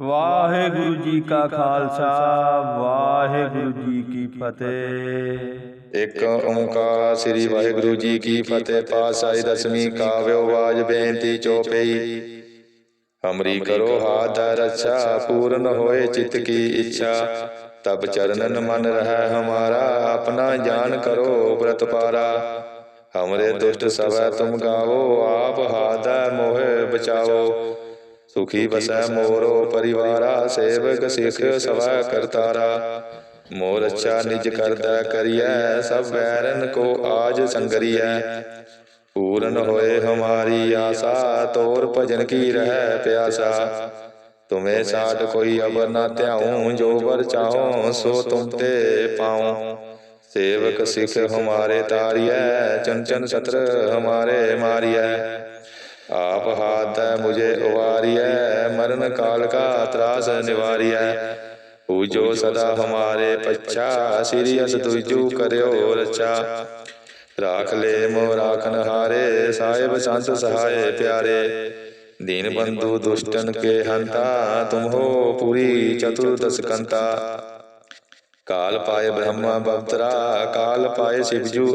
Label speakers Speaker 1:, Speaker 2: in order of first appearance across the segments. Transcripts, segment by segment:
Speaker 1: ਵਾਹਿਗੁਰੂ ਜੀ ਕਾ ਖਾਲਸਾ, ਵਾਹਿਗੁਰੂ ਜੀ ਕੀ ਫਤਿਹ।
Speaker 2: ਇੱਕ ਓੰਕਾਰ ਸ੍ਰੀ ਵਾਹਿਗੁਰੂ ਜੀ ਕੀ ਫਤਿਹ, ਪਾਤਸ਼ਾਹੀ ਦਸਵੀਂ ਕਾਵਿਓ ਬਾਜ ਬੇਨਤੀ ਚੋਪਈ। ਹਮਰੀ ਕਰੋ ਹਾਥ ਦਾ ਰੱਛਾ, ਪੂਰਨ ਹੋਏ ਚਿਤ ਕੀ ਇੱਛਾ। ਤਬ ਚਰਨਨ ਮਨ ਰਹਿ ਹਮਾਰਾ, ਆਪਣਾ ਜਾਨ ਕਰੋ ਬ੍ਰਤ ਪਾਰਾ। ਹਮਰੇ ਦੁਸ਼ਟ ਸਵੈ ਤੁਮ ਗਾਵੋ, ਆਪ ਹਾਥ ਦਾ ਮੋਹਿ ਬਚਾਵੋ। ਸੁਖੀ ਬਸੈ ਮੋਰੋ ਪਰਿਵਾਰਾ ਸੇਵਕ ਸਿਖ ਸਵਾ ਕਰਤਾਰਾ। ਮੋਰ ਅੱਛਾ ਨਿਜ ਕਰਦਾ ਕਰੀਐ ਸਭ ਵੈਰਨ ਕੋ ਆਜ ਸੰਗਰੀਐ। ਪੂਰਨ ਹੋਏ ਹਮਾਰੀ ਆਸਾ ਤੋਰ ਭਜਨ ਕੀ ਰਹਿ ਪਿਆਸਾ। ਤੁਮੇ ਸਾਡ ਕੋਈ ਅਵਰ ਨਾ ਧਿਆਉ ਜੋ ਵਰ ਚਾਹੋ ਸੋ ਤੁਮ ਤੇ ਪਾਉ। ਸੇਵਕ ਸਿਖ ਹਮਾਰੇ ਤਾਰੀਐ ਚਨ ਚਨ ਸਤਰ ਹਮਾਰੇ ਮਾਰੀਐ। ਆਪ ਹਾਥ ਹੈ ਮੁਝੇ ਉਵਾਰੀਐ, ਮਰਨ ਕਾਲ ਕਾ ਤਰਾਸ ਨਿਵਾਰੀਐ। ਪੂਜੋ ਸਦਾ ਹਮਾਰੇ ਪੱਛਾ, ਸ੍ਰੀ ਅਸ ਤੁਜੂ ਕਰਿਓ ਰਚਾ। ਰਾਖ ਲੈ ਮੋ ਰਾਖਨ ਹਾਰੇ, ਸਾਹਿਬ ਸੰਤ ਸਹਾਏ ਪਿਆਰੇ। ਦੀਨ ਬੰਧੂ ਦੁਸ਼ਟਨ ਕੇ ਹੰਤਾ, ਤੁਮ ਹੋ ਪੂਰੀ ਚਤੁਰਦਸ ਕੰਤਾ। ਕਾਲ ਪਾਏ ਬ੍ਰਹਮਾ ਬਵਤਰਾ, ਕਾਲ ਪਾਏ ਸਿਵਜੂ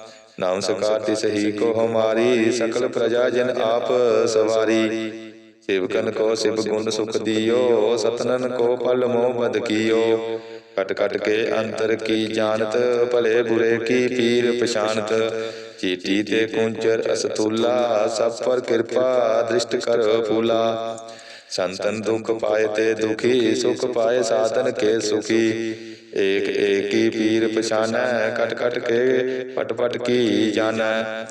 Speaker 2: ਹਮਾਰਾ ਨਮਸਕਾਰ ਤਿਸ ਹੀ ਕੋ ਹਮਾਰੀ ਸਕਲ ਪ੍ਰਜਾ ਜਨ ਆਪ ਸਵਾਰੀ। ਸੇਵਕਨ ਕੋ ਸਿਵ ਗੁਣ ਸੁਖ ਦਿਓ ਸਤਨਨ ਕੋ ਪਲ ਮੋਹ ਬਦ ਕੀਓ। ਕਟ ਕਟ ਕੇ ਅੰਤਰ ਕੀ ਜਾਣਤ ਭਲੇ ਬੁਰੇ ਕੀ ਪੀਰ ਪਛਾਨਤ ਚੀਟੀ ਤੇ ਕੁੰਚਰ ਅਸਤੂਲਾ ਸਭ ਪਰ ਕਿਰਪਾ ਦ੍ਰਿਸ਼ਟ ਕਰ ਫੂਲਾ। ਸੰਤਨ ਦੁਖ ਪਾਏ ਤੇ ਦੁਖੀ ਸੁਖ ਪਾਏ ਸਾਧਨ ਕੇ ਸੁਖੀ। ਏਕ ਏਕੀ ਪੀਰ ਪਛਾਨੈ, ਕਟ ਕਟ ਕੇ ਪਟ ਪਟ ਕੀ ਜਾਣੈ।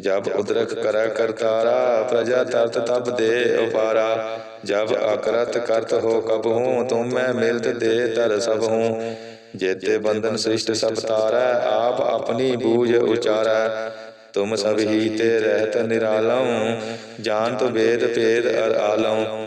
Speaker 2: ਜਬ ਉਦਰਕ ਕਰੈ ਕਰਤਾਰਾ, ਪ੍ਰਜਾ ਤਰਤ ਤਬ ਦੇ ਉਪਾਰਾ। ਜਬ ਅਕਰਤ ਕਰਤ ਹੋ ਕਬ ਹੂੰ, ਤੁਮ ਮੈਂ ਮਿਲਤ ਦੇ ਤਰ ਸਭ ਹੂੰ। ਜੇਤੇ ਬੰਧਨ ਸ੍ਰਿਸ਼ਟ ਸਭ ਤਾਰੈ, ਆਪ ਆਪਣੀ ਬੂਝ ਉਚਾਰੈ। ਤੁਮ ਸਭ ਹੀ ਤੇ ਰਹਿਤ ਨਿਰਾਲਮ, ਜਾਣਤ ਵੇਦ ਭੇਦ ਅਰ ਆਲਮ।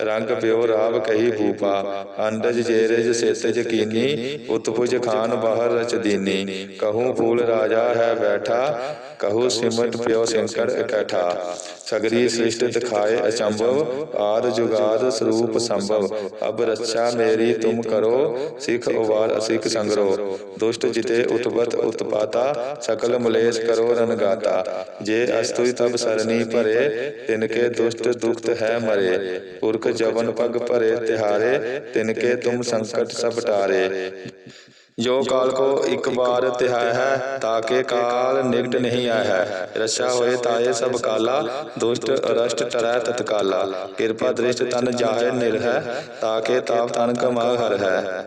Speaker 2: ਰੰਗ ਪਿਓ ਰਾਵ ਕਹੀ ਭੂਪਾ, ਅੰਡਜ ਜੇਰਜ ਸੇਤਜ ਕੀਨੀ ਉਤਪੁਜ ਖਾਨ ਬਾਹਰ ਰਚ ਦੀਨੀ ਕਹੂੰ ਫੂਲ ਰਾਜਾ ਹੈ ਬੈਠਾ ਕਹੂ ਸਿਮਤ ਪਿਓ ਸਿੰਕਰ ਇਕੱਠਾ। ਸਗਰੀ ਸ੍ਰਿਸ਼ਟ ਦਿਖਾਏ ਅਚੰਭਵ, ਆਦ ਜੁਗਾਦ ਸਰੂਪ ਸੰਭਵ। ਅਬ ਰੱਛਾ ਮੇਰੀ ਤੁਮ ਕਰੋ, ਸਿਖ ਉਵਾਰ ਅਸਿਖ ਸੰਗਰੋ। ਦੁਸ਼ਟ ਜਿਤੇ ਉਤਪਤ ਉਤਪਾਤਾ, ਸਕਲ ਮਲੇਸ਼ ਕਰੋ ਰਨਗਾਤਾ ਜੇ ਅਸਤੁਈ ਤਬ ਸਰਨੀ ਭਰੇ ਤਿਨਕੇ ਦੁਸ਼ਟ ਦੁਖਤ ਹੈ ਮਰੇ। ਪੁਰਖ ਜਵਨ ਪਗ ਭਰੇ ਤਿਹਾਰੇ ਤਿਨਕੇ ਤੁਮ ਸੰਕਟ ਸਭ ਟਾਰੇ। ਜੋ ਕਾਲ ਕੋ ਇੱਕ ਵਾਰ ਤਿਹਾਇ ਹੈ ਤਾਕੇ ਕਾਲ ਨਿਕਟ ਨਹੀਂ ਆਇਆ ਹੈ। ਰਛਾ ਹੋਏ ਤਾਏ ਸਭ ਕਾਲਾ ਦੁਸ਼ਟ ਅਰਸ਼ਟ ਟਰੈ ਤਤਕਾਲਾ। ਕਿਰਪਾ ਦ੍ਰਿਸ਼ਟ ਤਨ ਜਾਹੇ ਨਿਰਹਿ ਤਾਕੇ ਤਾਪ ਤਨ ਕਮਾ ਹਰ ਹੈ।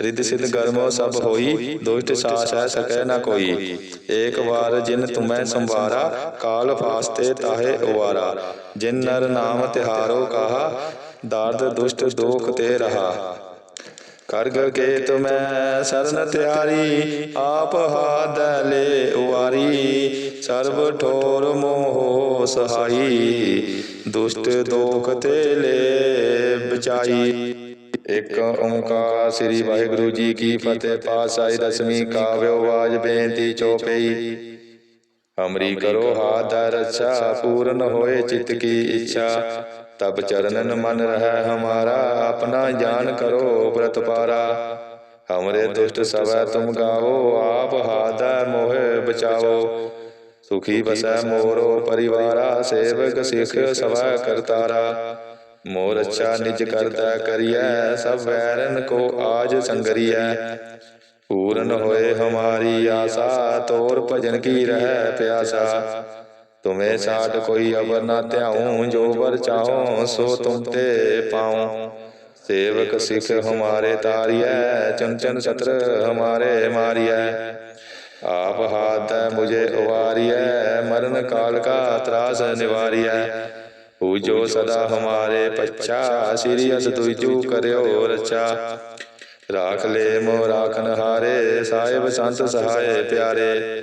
Speaker 2: ਰਿੱਧ ਸਿੱਧ ਗਰਮੋ ਸਭ ਹੋਈ ਦੁਸ਼ਟ ਸਾਸ ਹੈ ਸਕੈ ਨਾ ਕੋਈ। ਏਕ ਵਾਰ ਜਿਨ ਤੁਮੈ ਸੰਵਾਰਾ ਕਾਲ ਫਾਸਤੇ ਤਾਹੇ ਉਵਾਰਾ। ਜਿਨ ਨਰ ਨਾਮ ਤਿਹਾਰੋ ਕਹਾ ਦਰਦ ਦੁਸ਼ਟ ਦੋਖ ਤੇ ਰਹਾ। ਕਰਗ ਕੇ ਤੁਮੈ ਸਰਨ ਤਿਆਰੀ, ਆਪ ਹਾਦ ਲੈ ਉਵਾਰੀ। ਸਰਬ ਠੋਰ ਮੋਹ ਸਹਾਈ, ਦੁਸ਼ਟ ਦੋਖ ਤੇ ਲੈ ਬਚਾਈ। ਇੱਕ ਓੰਕਾਰ ਸ੍ਰੀ ਵਾਹਿਗੁਰੂ ਜੀ ਕੀ ਫਤਿਹ, ਪਾਤਸ਼ਾਹੀ ਦਸਵੀਂ ਕਾਵਿਓ ਵਾਜ ਬੇਨਤੀ ਚੋਪਈ ਹਮਰੀ ਕਰੋ ਹਾਥ ਦਾ ਪੂਰਨ ਹੋਏ ਚਿਤ ਕੀ ਇੱਛਾ। ਤਬ ਚਰਨਨ ਮਨ ਰਹਿ ਹਮਾਰਾ, ਆਪਣਾ ਜਾਨ ਕਰੋ ਬ੍ਰਤ ਪਾਰਾ। ਹਮਰੇ ਦੁਸ਼ਟ ਸਵੈ ਤੁਮ ਗਾਵੋ, ਆਪ ਹਾਥ ਦਾ ਮੋਹਿ ਬਚਾਵੋ। ਸੁਖੀ ਬਸੈ ਮੋਰੋ ਪਰਿਵਾਰਾ, ਸੇਵਕ ਸਿਖ ਸਵਾ ਕਰਤਾਰਾ। ਮੋਰ ਅੱਛਾ ਨਿਜ ਕਰਦਾ ਕਰੀਐ, ਸਭ ਵੈਰਨ ਕੋ ਆਜ ਸੰਗਰੀਐ। ਪੂਰਨ ਹੋਏ ਹਮਾਰੀ ਆਸਾ, ਤੋਰ ਭਜਨ ਕੀ ਰਹਿ ਪਿਆਸਾ। ਤੁਮੇ ਸਾਡ ਕੋਈ ਅਵਰ ਨਾ ਧਿਆਉ ਜੋ ਵਰ ਚਾਹੋ ਸੋ ਤੁਮ ਤੇ ਪਾਉ। ਸੇਵਕ ਸਿੱਖ ਹਮਾਰੇ ਤਾਰੀਐ ਚੰਚਨ ਛਤਰ ਹਮਾਰੇ ਮਾਰੀਐ। ਆਪ ਹਾਥ ਮੁਝੇ ਉਵਾਰੀਐ ਮਰਨ ਕਾਲ ਕਾ ਤਰਾਸ ਨਿਵਾਰੀਐ। ਪੂਜੋ ਸਦਾ ਹਮਾਰੇ ਪੱਛਾ ਸ੍ਰੀ ਅਸ ਤੁਜੂ ਕਰਿਓ ਰਚਾ। ਰਾਖ ਲੈ ਮੋ ਰਾਖਨ ਹਾਰੇ ਸਾਹਿਬ ਸੰਤ ਸਹਾਏ ਪਿਆਰੇ।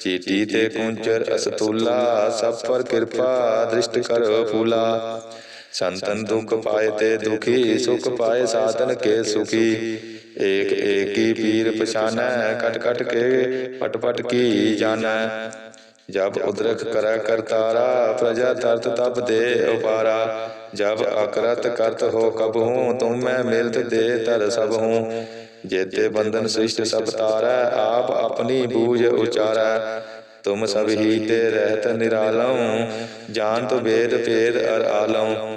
Speaker 2: ਚੀਟੀ ਤੇ ਕੁੰਚਰ ਅਸਤੂਲਾ, ਸਭ ਪਰ ਕਿਰਪਾ, ਦ੍ਰਿਸ਼ਟ ਕਰ ਫੂਲਾ। ਸੰਤਨ ਦੁਖ ਪਾਏ ਤੇ ਦੁਖੀ, ਸੁਖ ਪਾਏ ਸਾਧਨ ਕੇ ਸੁਖੀ। ਏਕ ਏਕੀ ਪੀਰ ਪਛਾਨੈ, ਕਟ ਕਟ ਕੇ ਪਟ ਪਟ ਕੀ ਜਾਣੈ। ਜਬ ਉਦਰਖ ਕਰੈ ਕਰਤਾਰਾ ਪ੍ਰਜਾ ਤਰਤ ਤਬ ਦੇ ਉਪਾਰਾ। ਜਬ ਅਕਰਤ ਕਰਤ ਹੋ ਕਬ ਹੂੰ, ਤੁਮ ਮੈਂ ਮਿਲਤ ਦੇ ਤਰ ਸਭ ਹੂੰ। ਜੇਤੇ ਬੰਧਨ ਸ੍ਰਿਸ਼ਟ ਸਭ ਤਾਰੈ ਆਪ ਆਪਣੀ ਬੂਝ ਉਚਾਰੈ। ਤੁਮ ਸਭ ਹੀ ਤੇ ਰਹਿਤ ਨਿਰਾਲਮ। ਜਾਨ ਤੋ ਵੇਦ ਭੇਦ ਅਰ ਆਲਮ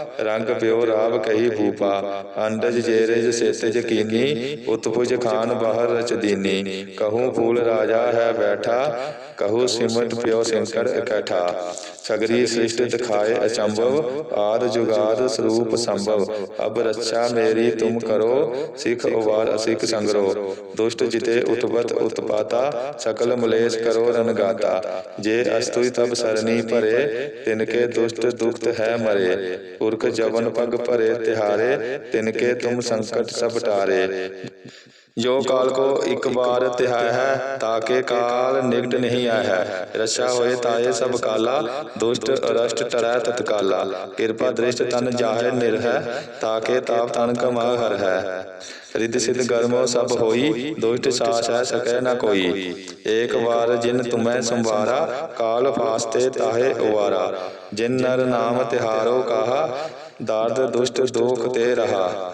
Speaker 2: ਰੰਗ ਪਿਓ ਰਾਵ ਕਹੀ ਭੂਪਾ, ਅੰਡਜ ਜੇਰਜ ਸੇਤਜ ਕੀਨੀ, ਉਤਪੁਜ ਖਾਨ ਬਾਹਰ ਰਚਦੀਨੀ, ਕਹੂੰ ਫੂਲ ਰਾਜਾ ਹੈ ਬੈਠਾ ਕਹੂ ਸਿਮਟ ਪਿਓ ਸਿੰਕਰ ਇਕੱਠਾ, ਸਗਰੀ ਸ੍ਰਿਸ਼ਟ ਦਿਖਾਏ ਅਚੰਭਵ, ਆਦ ਜੁਗਾਦ ਸਰੂਪ ਸੰਭਵ। ਅਬ ਰੱਛਾ ਮੇਰੀ ਤੁਮ ਕਰੋ, ਸਿਖ ਉਵਾਰ ਅਸਿਖ ਸੰਗਰੋ। ਦੁਸ਼ਟ ਜਿਤੇ ਉਤਪਤ ਉਤਪਾਤਾ, ਸਕਲ ਮਲੇਸ਼ ਕਰੋ ਰਨਗਾਤਾ ਜੇ ਅਸਤੁਈ ਤਬ ਸਰਨੀ ਭਰੇ, ਤਿਨਕੇ ਦੁਸ਼ਟ ਦੁਖਤ ਹੈ ਮਰੇ। ਪੁਰਖ ਜਵਨ ਪਗ ਭਰੇ ਤਿਹਾਰੇ, ਤਿਨਕੇ ਤੁਮ ਸੰਕਟ ਸਭ ਟਾਰੇ। ਜੋ ਕਾਲ ਕੋ ਇੱਕ ਬਾਰ ਤਿਹਾਇ ਹੈ ਤਾਕੇ ਕਾਲ ਨਿਕਟ ਨਹੀਂ ਆਇਆ ਹੈ। ਰਛਾ ਹੋਏ ਤਾਏ ਸਭ ਕਾਲਾ ਦੁਸ਼ਟ ਅਰਸ਼ਟ ਟਰੈ ਤਤਕਾਲਾ। ਕਿਰਪਾ ਦ੍ਰਿਸ਼ਟ ਤਨ ਜਾਹੇ ਨਿਰਹੈ ਤਾਕੇ ਤਾਪ ਤਨ ਕਮਾ ਹਰ ਹੈ ਰਿੱਧ ਸਿਧ ਗਰਮੋ ਸਭ ਹੋਈ ਦੁਸ਼ਟ ਸਾਸ ਹੈ ਸਕੈ ਨ ਕੋਈ। ਏਕ ਵਾਰ ਜਿਨ ਤੁਮੈ ਸੰਵਾਰਾ ਕਾਲ ਫਾਸਤੇ ਤਾਹੇ ਉਵਾਰਾ ਜਿਨ ਨਰ ਨਾਮ ਤਿਹਾਰੋ ਕਾਹਾ ਦਰਦ ਦੁਸ਼ਟ ਦੋਖ ਤੇ ਰਹਾ।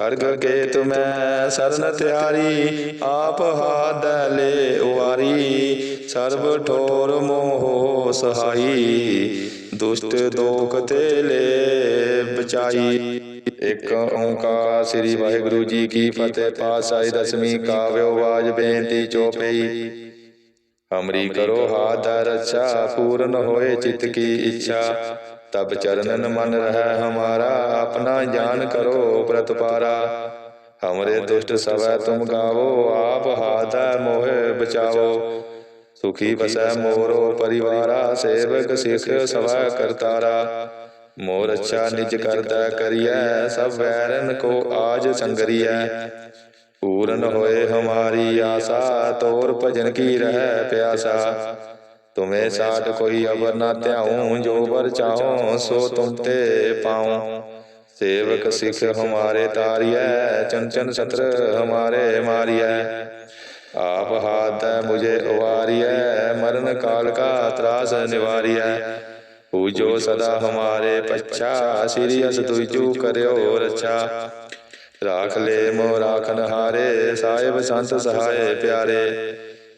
Speaker 2: ਕਰਗ ਕੇ ਤੁਮੈ ਸਰਨ ਤਿਆਰੀ, ਆਪ ਹਾਦ ਲੈ ਉਵਾਰੀ। ਸਰਬ ਠੋਰ ਮੋਹ ਸਹਾਈ, ਦੁਸ਼ਟ ਦੋਖ ਤੇ ਲੈ ਬਚਾਈ। ਇੱਕ ਓੰਕਾਰ ਸ੍ਰੀ ਵਾਹਿਗੁਰੂ ਜੀ ਕੀ ਫਤਿਹ, ਪਾਤਸ਼ਾਹੀ ਦਸਵੀਂ ਕਾਵਿਓ ਬਾਜ ਬੇਨਤੀ ਚੋਪਈ ਹਮਰੀ ਕਰੋ ਹਾਥ ਰੱਛਾ, ਪੂਰਨ ਹੋਏ ਚਿਤ ਕੀ ਇੱਛਾ। ਤਬ ਚਰਨਨ ਮਨ ਰਹਿ ਹਮਾਰਾ, ਆਪਣਾ ਜਾਨ ਕਰੋ ਪ੍ਰਤਪਾਰਾ। ਹਮਰੇ ਦੁਸ਼ਟ ਸਵੈ ਤੁਮ ਗਾਵੋ, ਆਪ ਹਾਥ ਮੋਹਿ ਬਚਾਵੋ। ਸੁਖੀ ਵਸੈ ਮੋਰੋ ਪਰਿਵਾਰਾ, ਸੇਵਕ ਸਿਖ ਸਵੈ ਕਰਤਾਰਾ। ਮੋਰ ਅੱਛਾ ਨਿਜ ਕਰਦਾ ਕਰੀਐ, ਸਭ ਵੈਰਨ ਕੋ ਆਜ ਸੰਗਰੀਐ। ਪੂਰਨ ਹੋਏ ਹਮਾਰੀ ਆਸਾ, ਤੋਰ ਭਜਨ ਕੀ ਰਹਿ ਪਿਆਸਾ। ਤੁਮੇ ਸਾਡ ਕੋਈ ਅਵਰ ਨਾ ਧਿਆਉ ਜੋ ਵਰ ਚਾਹੋ ਸੋ ਤੁਮ ਤੇ ਪਾਉ। ਸੇਵਕ ਸਿਖ ਹਮਾਰੇ ਤਾਰੀਐ ਚੰਚਨ ਛਤਰ ਹਮਾਰੇ ਮਾਰੀਐ। ਆਪ ਹਾਥ ਮੁਝੇ ਉਵਾਰੀਐ ਮਰਨ ਕਾਲ ਕਾ ਤਰਾਸ ਨਿਵਾਰੀਐ। ਪੂਜੋ ਸਦਾ ਹਮਾਰੇ ਪੱਛਾ ਸ੍ਰੀ ਅਸ ਤੁਜੂ ਕਰਿਓ ਰਚਾ ਰਾਖ ਲੈ ਮੋ ਰਾਖਨ ਹਾਰੇ ਸਾਹਿਬ ਸੰਤ ਸਹਾਏ ਪਿਆਰੇ।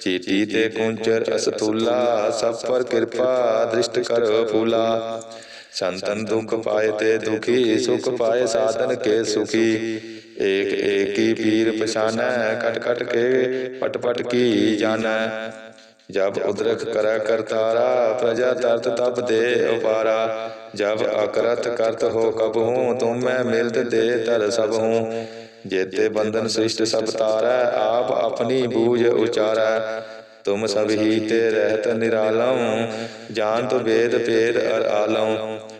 Speaker 2: ਚੀਤੀ ਤੇ ਕੁੰਚਰ ਅਸਤੂਲਾ, ਸਭ ਪਰ ਕਿਰਪਾ, ਦ੍ਰਿਸ਼ਟ ਕਰ ਫੂਲਾ। ਸੰਤਨ ਦੁਖ ਪਾਏ ਤੇ ਦੁਖੀ, ਸੁਖ ਪਾਏ ਸਾਧਨ ਕੇ ਸੁਖੀ। ਏਕ ਏਕੀ ਪੀਰ ਪਛਾਨੈ, ਕਟ ਕਟ ਕੇ ਪਟ ਪਟ ਕੀ ਜਾਣੈ। ਜਬ ਉਦਰਖ ਕਰਾ ਕਰਤਾਰਾ, ਪ੍ਰਜਾ ਤਰਤ ਤਬ ਦੇ ਉਪਾਰਾ। ਜਬ ਅਕਰਤ ਕਰਤ ਹੋ ਕਬਹੂ, ਤੁਮ ਮੈਂ ਮਿਲਤ ਦੇ ਤਰ ਸਭ। ਹੂੰ जेते बंधन सृष्ट सब तारा आप अपनी बूझ उचारा तुम सब ही ते रहत निरालम जानत वेद भेद अर आलम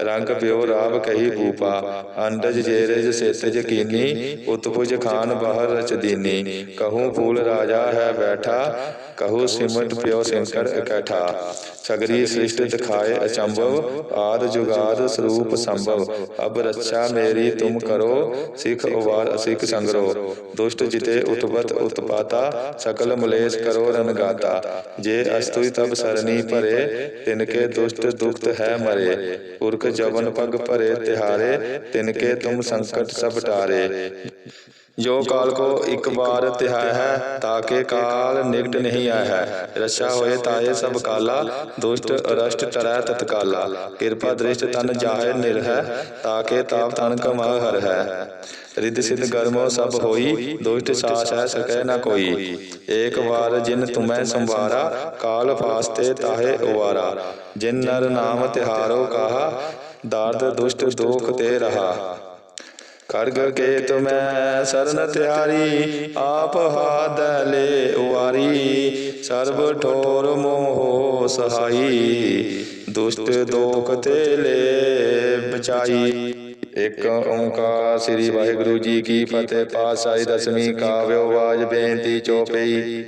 Speaker 2: ਰੰਗ ਪਿਓ ਰਾਵ ਕਹੀ ਭੂਪਾ, ਅੰਡਜ ਜੇਰਜ ਸੇਤਜ ਕੀਨੀ ਉਤਪੁਜ ਖਾਨ ਬਾਹਰ ਰਚਦੀਨੀ ਕਹੂੰ ਫੂਲ ਰਾਜਾ ਹੈ ਬੈਠਾ ਕਹੂ ਸਿਮਟ ਪਿਓ ਸਿੰਕਰ ਇਕੱਠਾ। ਸਗਰੀ ਸ੍ਰਿਸ਼ਟ ਦਿਖਾਏ ਅਚੰਭਵ, ਆਦ ਜੁਗਾਦ ਸਰੂਪ ਸੰਭਵ। ਅਬ ਰੱਛਾ ਮੇਰੀ ਤੁਮ ਕਰੋ, ਸਿਖ ਉਵਾਰ ਅਸਿਖ ਸੰਗਰੋ। ਦੁਸ਼ਟ ਜਿਤੇ ਉਤਪਤ ਉਤਪਾਤਾ, ਸਕਲ ਮਲੇਸ਼ ਕਰੋ ਰਨਗਾਤਾ ਜੇ ਅਸਤੁਈ ਤਬ ਸਰਨੀ ਭਰੇ ਤਿਨਕੇ ਦੁਸ਼ਟ ਦੁਖਤ ਹੈ ਮਰੇ। ਪੁਰਖ ਜਵਨ ਪਗ ਭਰੇ ਤਿਹਾਰੇ ਤਿਨਕੇ ਤੁਮ ਸੰਕਟ ਸਭ ਟਾਰੇ। ਜੋ ਕਾਲ ਕੋ ਇੱਕ ਵਾਰ ਤਿਹਾਇ ਹੈ ਤਾਕੇ ਕਾਲ ਨਿਕਟ ਨਹੀਂ ਆਇਆ ਹੈ। ਰਛਾ ਹੋਏ ਤਾਏ ਸਭ ਕਾਲਾ ਦੁਸ਼ਟ ਅਰਸ਼ਟ ਟਰੈ ਤਤਕਾਲਾ ਕਿਰਪਾ ਦ੍ਰਿਸ਼ਟ ਤਨ ਜਾਹੇ ਨਿਰ ਹੈ ਤਾਕੇ ਤਾਪ ਤਨ ਕਮਾ ਹਰ ਹੈ। ਰਿੱਧ ਸਿੱਧ ਗਰਮੋ ਸਭ ਹੋਈ ਦੁਸ਼ਟ ਸਾਸ ਹੈ ਸਕੈ ਨ ਕੋਈ। ਏਕ ਵਾਰ ਜਿਨ ਤੁਮੈ ਸੰਵਾਰਾ ਕਾਲ ਫਾਸਤੇ ਤਾਹੇ ਉਵਾਰਾ। ਜਿਨ ਨਰ ਨਾਮ ਤਿਹਾਰੋ ਕਹਾ ਦਰਦ ਦੁਸ਼ਟ ਦੋਖ ਤੇ ਰਹਾ। ਖੜਗ ਕੇ ਤੁਮੈ ਸਰਨ ਤਿਆਰੀ, ਆਪ ਹਾਦ ਲੈ ਸਰਬ ਠੋਰ ਮੋਹ ਸਹਾਈ, ਦੁਸ਼ਟ ਦੋਖ ਤੇ ਲੈ ਬਚਾਈ। ਇੱਕ ਓੰਕਾਰ ਸ੍ਰੀ ਵਾਹਿਗੁਰੂ ਜੀ ਕੀ ਫਤਿਹ, ਪਾਤਸ਼ਾਹੀ ਦਸਵੀਂ ਕਾਵਿਓ ਵਾਜ ਬੇਨਤੀ ਚੋਪਈ।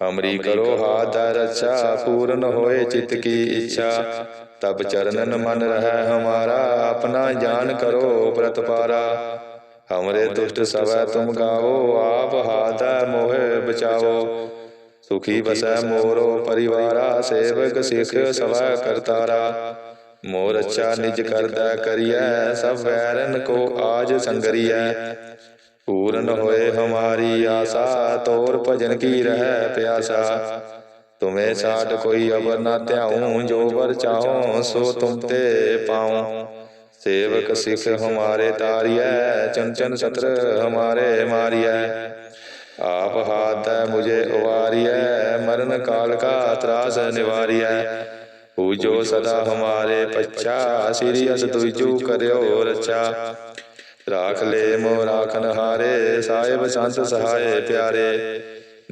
Speaker 2: ਹਮਰੀ ਕਰੋ ਹਾਥ ਦਾ ਪੂਰਨ ਹੋਏ ਚਿਤ ਕੀ ਇੱਛਾ। ਤਬ ਚਰਨਨ ਮਨ ਰਹਿ ਹਮਾਰਾ, ਆਪਣਾ ਜਾਨ ਕਰੋ ਪ੍ਰਤਪਾਰਾ। ਹਮਰੇ ਦੁਸ਼ਟ ਸਵੈ ਤੁਮ ਗਾਵੋ, ਆਪ ਹਾਥ ਮੋਹਿ ਬਚਾਵੋ। ਸੁਖੀ ਬਸੈ ਮੋਰੋ ਪਰਿਵਾਰਾ, ਸੇਵਕ ਸਿਖ ਸਵੈ ਕਰਤਾਰਾ। ਮੋਰ ਅੱਛਾ ਨਿਜ ਕਰਦਾ ਕਰੀਐ, ਸਭ ਵੈਰਨ ਕੋ ਆਜ ਸੰਗਰੀਐ। ਪੂਰਨ ਹੋਏ ਹਮਾਰੀ ਆਸਾ, ਤੋਰ ਭਜਨ ਕੀ ਰਹਿ ਪਿਆਸਾ। ਤੁਮੇ ਸਾਡ ਕੋਈ ਅਵਰ ਨਾ ਧਿਆਉ ਜੋ ਵਰ ਚਾਹੋ ਸੋ ਤੁਮ ਤੇ ਪਾਉ। ਸੇਵਕ ਸਿਖ ਹਮਾਰੇ ਤਾਰੀਐ ਚਨ ਚਨ ਸਤਰ ਹਮਾਰੇ ਮਾਰੀਐ। ਆਪ ਹਾਥ ਮੁਝੇ ਉਵਾਰੀਐ ਮਰਨ ਕਾਲ ਕਾ ਤਰਾਸ ਨਿਵਾਰੀਐ। ਪੂਜੋ ਸਦਾ ਹਮਾਰੇ ਪੱਛਾ ਸ੍ਰੀ ਅਸ ਤੁਜੂ ਕਰਿਓ ਰਚਾ। ਰਾਖ ਲੈ ਮੋ ਰਾਖਨ ਹਾਰੇ ਸਾਹਿਬ ਸੰਤ ਸਹਾਏ ਪਿਆਰੇ।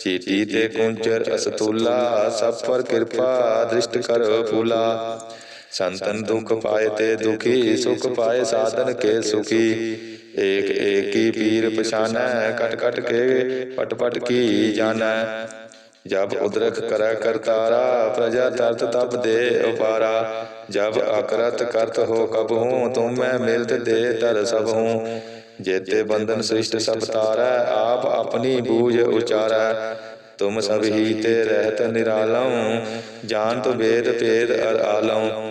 Speaker 2: ਚੇਤੀ ਤੇ ਕੁੰਚਰ ਅਸਤੂਲਾ, ਸਭ ਪਰ ਕਿਰਪਾ, ਦ੍ਰਿਸ਼ਟ ਕਰ ਫੂਲਾ। ਸੰਤਨ ਦੁਖ ਪਾਏ ਤੇ ਦੁਖੀ, ਸੁਖ ਪਾਏ ਸਾਧਨ ਕੇ ਸੁਖੀ। ਏਕ ਏਕੀ ਪੀਰ ਪਛਾਨੈ, ਕਟ ਕਟ ਕੇ ਪਟ ਪਟ ਕੀ ਜਾਣੈ। ਜਬ ਉਦਰਖ ਕਰਾ ਕਰਤਾਰਾ, ਪ੍ਰਜਾ ਤਰਤ ਤਪ ਦੇ ਉਪਾਰਾ। ਜਬ ਅਕਰਤ ਕਰਤ ਹੋ ਕਬ ਹੂੰ, ਤੁਮ ਮੈਂ ਮਿਲਤ ਦੇ ਤਰ ਸਭ ਹੂੰ। ਜੇਤੇ ਬੰਧਨ ਸ੍ਰਿਸ਼ਟ ਸਭ ਤਾਰੈ ਆਪ ਆਪਣੀ ਬੂਝ ਉਚਾਰੈ। ਤੁਮ ਸਭ ਹੀ ਤੇ ਰਹਿਤ ਨਿਰਾਲਉ ਜਾਨ ਤੋ ਭੇਦ ਭੇਦ ਅਰ ਆਲਉ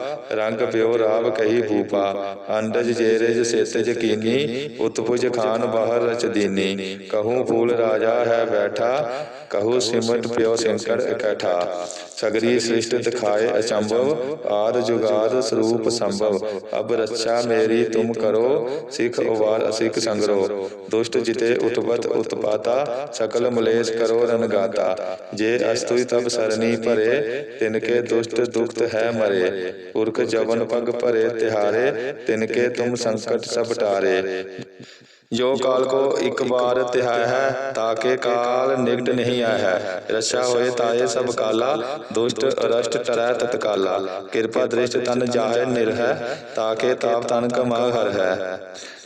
Speaker 2: ਰੰਗ ਪਿਓ ਰਾਵ ਕਹੀ ਭੂਪਾ, ਅੰਡਜ ਜੇਰਜ ਸਿਤ ਕੀਨੀ, ਉਤਪੁਜ ਖਾਨ ਬਾਹਰ ਰਚ ਦੀਨੀ, ਕਹੂੰ ਫੂਲ ਰਾਜਾ ਹੈ ਬੈਠਾ ਕਹੂ ਸਿਮਟ ਪਿਓ ਸਿੰਕੜ ਇਕੱਠਾ। ਸਗਰੀ ਸ੍ਰਿਸ਼ਟ ਦਿਖਾਏ ਅਚੰਭਵ, ਆਦ ਜੁਗਾਦ ਸਰੂਪ ਸੰਭਵ। ਅਬ ਰੱਛਾ ਮੇਰੀ ਤੁਮ ਕਰੋ, ਸਿਖ ਉਵਾਰ ਅਸਿਖ ਸੰਗਰੋ। ਦੁਸ਼ਟ ਜਿਤੇ ਉਤਪਤ ਉਤਪਾਤਾ, ਸਕਲ ਮਲੇਸ਼ ਕਰੋ ਰਨਗਾਤਾ ਜੇ ਅਸਤੁਈ ਤਬ ਸਰਨੀ ਭਰੇ ਤਿਨਕੇ ਦੁਸ਼ਟ ਦੁਖਤ ਹੈ ਮਰੇ। ਪੁਰਖ ਜਵਨ ਪਗ ਭਰੇ ਤਿਹਾਰੇ ਤਿਨਕੇ ਤੁਮ ਸੰਕਟ ਸਭ ਟਾਰੇ। ਜੋ ਕਾਲ ਕੋ ਇੱਕ ਵਾਰ ਤਿਹਾਇ ਹੈ ਤਾਕੇ ਕਾਲ ਨਿਕਟ ਨਹੀਂ ਆਇਆ ਹੈ। ਰਛਾ ਹੋਏ ਤਾਏ ਸਭ ਕਾਲਾ ਦੁਸ਼ਟ ਅਰਸ਼ਟ ਟਰੈ ਤਤਕਾਲਾ। ਕਿਰਪਾ ਦ੍ਰਿਸ਼ਟ ਤਨ ਜਾਹੇ ਨਿਰ ਹੈ ਤਾਕੇ ਤਾਪ ਤਨ ਕਮਾ ਹਰ ਹੈ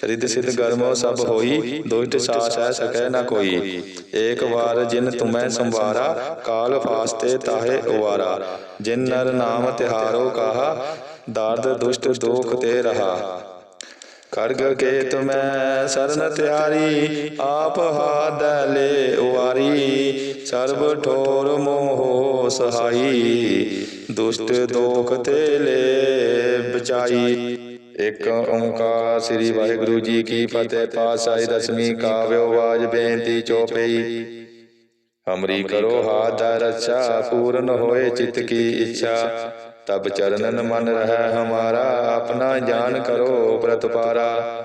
Speaker 2: ਰਿਦ ਸਿਧ ਗਰਮੋ ਸਭ ਹੋਈ ਦੁਸ਼ਟ ਸਾਸ ਹੈ ਸਕੈ ਨ ਕੋਈ। ਏਕ ਵਾਰ ਜਿਨ ਤੁਮੈ ਸੰਵਾਰਾ ਕਾਲ ਫਾਸਤੇ ਤਾਹੇ ਉਵਾਰਾ। ਜਿਨ ਨਰ ਨਾਮ ਤਿਹਾਰੋ ਕਾਹਾ ਦਰਦ ਦੁਸ਼ਟ ਦੋਖ ਤੇ ਰਹਾ। ਖੜਗ ਕੇ ਤੁਮੈ ਸਰਨ ਤਿਆਰੀ, ਆਪ ਹਾਦ ਲੈ ਉਵਾਰੀ। ਸਰਬ ਠੋਰ ਮੋਹ ਸਹਾਈ, ਦੁਸ਼ਟ ਦੋਖ ਤੇ ਲੈ ਬਚਾਈ। ਇੱਕ ਓੰਕਾਰ ਸ੍ਰੀ ਵਾਹਿਗੁਰੂ ਜੀ ਕੀ ਫਤਿਹ, ਪਾਤਸ਼ਾਹੀ ਦਸਵੀਂ ਕਾਵਿਓ ਵਾਜ ਬੇਨਤੀ ਚੋਪਈ। ਹਮਰੀ ਕਰੋ ਹਾਥ ਦਾ ਪੂਰਨ ਹੋਏ ਚਿਤ ਕੀ ਇੱਛਾ। ਤਬ ਚਰਨਨ ਮਨ ਰਹਿ ਹਮਾਰਾ, ਆਪਣਾ ਜਾਨ ਕਰੋ ਪ੍ਰਤਪਾਰਾ।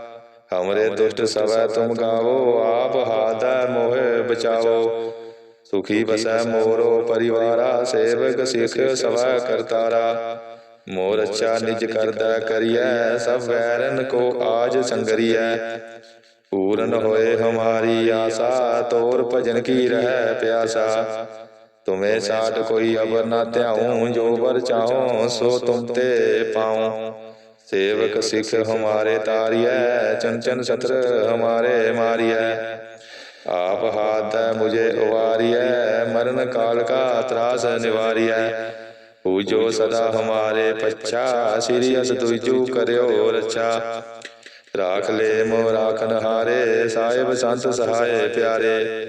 Speaker 2: ਹਮਰੇ ਦੁਸ਼ਟ ਸਵੈ ਤੁਮ ਗਾਵੋ, ਆਪ ਹਾਦਾ ਮੋਹਿ ਬਚਾਵੋ। ਸੁਖੀ ਬਸੈ ਮੋਰੋ ਪਰਿਵਾਰਾ, ਸੇਵਕ ਸਿਖ ਸਵੈ ਕਰਤਾਰਾ। ਮੋਰ ਅੱਛਾ ਨਿਜ ਕਰਦਾ ਕਰੀਐ, ਸਭ ਵੈਰਨ ਕੋ ਆਜ ਸੰਗਰੀਐ। ਪੂਰਨ ਹੋਏ ਹਮਾਰੀ ਆਸਾ, ਤੋਰ ਭਜਨ ਕੀ ਰਹਿ ਪਿਆਸਾ। ਤੁਮੇ ਸਾਟ ਕੋਈ ਅਬਰ ਨਾ ਧਿਆਉ, ਜੋ ਵਰ ਚਾਹੋ, ਸੋ ਤੁਮ ਤੇ ਪਾਉ। ਸੇਵਕ ਸਿੱਖ ਹਮਾਰੇ ਤਾਰੀਐ ਚੰਚਨ ਸਤਰ ਹਮਾਰੇ ਮਾਰੀਐ। ਆਪ ਹਾਥ ਮੁਝੇ ਉਵਾਰੀਐ, ਮਰਨ ਕਾਲ ਕਾ ਤਰਾਸ ਨਿਵਾਰੀਐ। ਪੂਜੋ ਸਦਾ ਹਮਾਰੇ ਪੱਛਾ, ਸ੍ਰੀ ਅਸ ਤੁਜੂ ਕਰਿਓ ਰੱਛਾ। ਰਾਖ ਲੈ ਮੋ ਰਾਖਨ ਹਾਰੇ ਸਾਹਿਬ ਸੰਤ ਸਹਾਏ ਪਿਆਰੇ।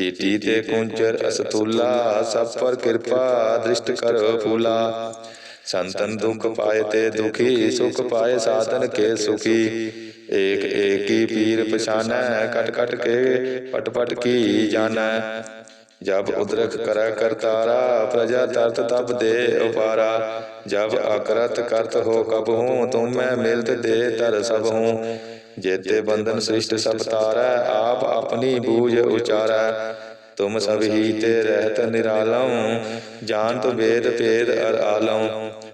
Speaker 2: ਚੀਟੀ ਤੇ ਕੁੰਚਰ ਅਸਤੂਲਾ ਸਭ ਪਰ ਕਿਰਪਾ ਦ੍ਰਿਸ਼ਟ ਕਰ ਫੂਲਾ ਸੰਤਨ ਦੁਖ ਪਾਏ ਤੇ ਦੁਖੀ ਸੁਖ ਪਾਏ ਸਾਧਨ ਕੇ ਸੁਖੀ ਏਕ ਏਕੀ ਪੀਰ ਪਛਾਨੈ ਕਟ ਕਟ ਕੇ ਪਟ ਪਟ ਕੀ ਜਾਣੈ ਜਬ ਉਦਰਕ ਕਰੈ ਕਰਤਾਰਾ ਪ੍ਰਜਾ ਤਰਤ ਤਬ ਦੇ ਉਪਾਰਾ ਜਬ ਅਕਰਤ ਕਰਤ ਹੋ ਕਬ ਹੂੰ ਤੁਮ ਮੈਂ ਮਿਲਤ ਦੇ ਤਰ ਸਭ ਹੂੰ ਜੇਤੇ ਬੰਧਨ ਸ੍ਰਿਸ਼ਟ ਸਭ ਤਾਰੈ ਆਪ ਆਪਣੀ ਬੂਝ ਉਚਾਰੈ। ਤੁਮ ਸਭ ਹੀ ਤੇ ਰਹਿਤ ਨਿਰਾਲਮ ਜਾਣਤ ਵੇਦ ਭੇਦ ਅਰ ਆਲਮ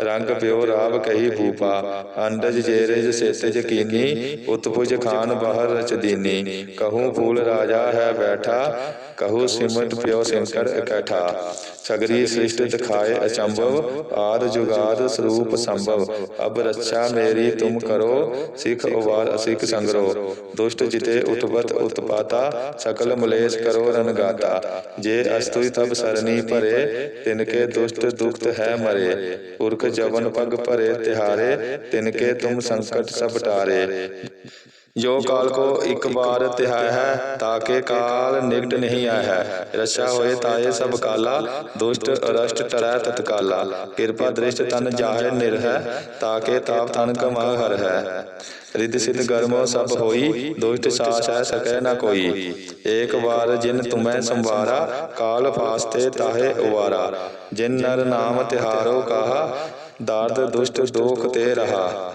Speaker 2: ਰੰਗ ਪਿਓ ਰਾਵ ਕਹੀ ਭੂਪਾ, ਅੰਡਜ ਜੇਰਜ ਸੇਤਜ ਕੀਨੀ ਉਤਪੁਜ ਖਾਨ ਬਾਹਰ ਰਚਦੀਨੀ, ਕਹੂੰ ਫੂਲ ਰਾਜਾ ਹੈ ਬੈਠਾ ਕਹੂ ਸਿਮਟ ਪਿਓ ਸਿੰਕਰ ਇਕੱਠਾ। ਸਗਰੀ ਸ੍ਰਿਸ਼ਟ ਦਿਖਾਏ ਅਚੰਭਵ, ਆਦ ਜੁਗਾਦ ਸਰੂਪ ਸੰਭਵ। ਅਬ ਰੱਛਾ ਮੇਰੀ ਤੁਮ ਕਰੋ, ਸਿਖ ਉਵਾਰ ਅਸਿਖ ਸੰਗਰੋ। ਦੁਸ਼ਟ ਜਿਤੇ ਉਤਪਤ ਉਤਪਾਤਾ, ਸਕਲ ਮਲੇਸ਼ ਕਰੋ ਰਨਗਾਤਾ ਜੇ ਅਸਤੁਈ ਤਬ ਸਰਨੀ ਭਰੇ ਤਿਨਕੇ ਦੁਸ਼ਟ ਦੁਖਤ ਹੈ ਮਰੇ। ਪੁਰਖ ਜਵਨ ਪਗ ਭਰੇ ਤਿਹਾਰੇ ਤਿਨਕੇ ਤੁਮ ਸੰਕਟ ਸਭ ਟਾਰੇ। ਜੋ ਕਾਲ ਕੋ ਇੱਕ ਬਾਰ ਤਿਹਾਇ ਹੈ ਤਾਕੇ ਕਾਲ ਨਿਕਟ ਨਹੀਂ ਆਇਆ ਹੈ। ਰਛਾ ਹੋਏ ਤਾਏ ਸਭ ਕਾਲਾ ਦੁਸ਼ਟ ਅਰਸ਼ਟ ਟਰੈ ਤਤਕਾਲਾ। ਕਿਰਪਾ ਦ੍ਰਿਸ਼ਟ ਤਨ ਜਾਹੇ ਨਿਰਹੈ ਤਾਕੇ ਤਾਪ ਤਨ ਕਮਾ ਹਰ ਹੈ। ਰਿੱਧ ਸਿਧ ਗਰਮੋ ਸਭ ਹੋਈ ਦੁਸ਼ਟ ਸਾਸ ਹੈ ਸਕੈ ਨ ਕੋਈ। ਏਕ ਵਾਰ ਜਿਨ ਤੁਮੈ ਸੰਵਾਰਾ ਕਾਲ ਫਾਸਤੇ ਤਾਹੇ ਉਵਾਰਾ। ਜਿਨ ਨਰ ਨਾਮ ਤਿਹਾਰੋ ਕਹਾ ਦਾਰਦ ਦੁਸ਼ਟ ਦੋਖ ਤੇ ਰਹਾ।